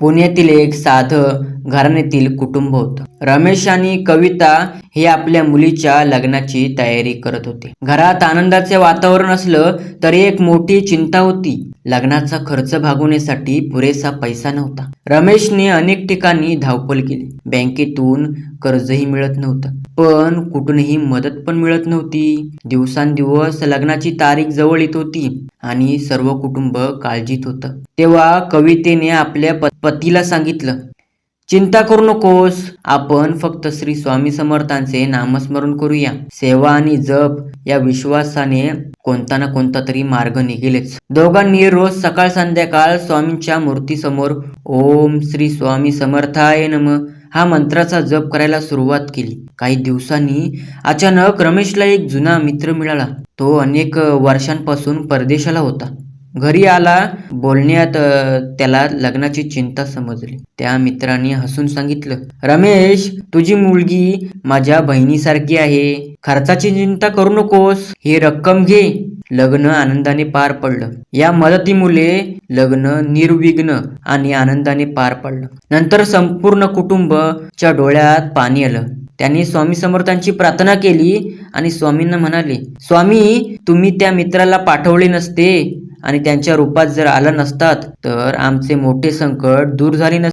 पुण्यातील एक साधं घराण्यातील कुटुंब होतं. रमेश आणि कविता हे आपल्या मुलीच्या लग्नाची तयारी करत होते. घरात आनंदाचे वातावरण असलं तरी एक मोठी चिंता होती. लग्नाचा खर्च भागवण्यासाठी पुरेसा पैसा नव्हता. रमेशने अनेक ठिकाणी धावपळ केली. बँकेतून कर्जही मिळत नव्हतं. पण कुठूनही मदत पण मिळत नव्हती. दिवसांदिवस लग्नाची तारीख जवळ येत होती आणि सर्व कुटुंब काळजीत होतं. तेव्हा कवितेने आपल्या पतीला सांगितलं चिंता करू नकोस. आपण फक्त श्री स्वामी समर्थांचे नामस्मरण करूया. सेवा आणि जप या विश्वासाने कोणता ना कोणता तरी मार्ग निघेलच. दोघांनी रोज सकाळ संध्याकाळ स्वामींच्या मूर्तीसमोर ओम श्री स्वामी समर्थाय नम हा मंत्राचा जप करायला सुरुवात केली. काही दिवसांनी अचानक रमेशला एक जुना मित्र मिळाला. तो अनेक वर्षांपासून परदेशाला होता. घरी आला बोलण्यात त्याला लग्नाची चिंता समजली. त्या मित्राने हसून सांगितलं रमेश तुझी मुलगी माझ्या बहिणीसारखी आहे. खर्चाची चिंता करू नकोस. ही रक्कम घे. लग्न आनंदाने पार पडलं. या मदतीमुळे लग्न निर्विघ्न आणि आनंदाने पार पडलं. नंतर संपूर्ण कुटुंबच्या डोळ्यात पाणी आलं. त्यांनी स्वामी समर्थांची प्रार्थना केली आणि स्वामींना म्हणाले स्वामी तुम्ही त्या मित्राला पाठवले नसते. आणि त्यांच्या रूपात जर आला नसतात तर आमचे मोठे संकट दूर झाले नसते.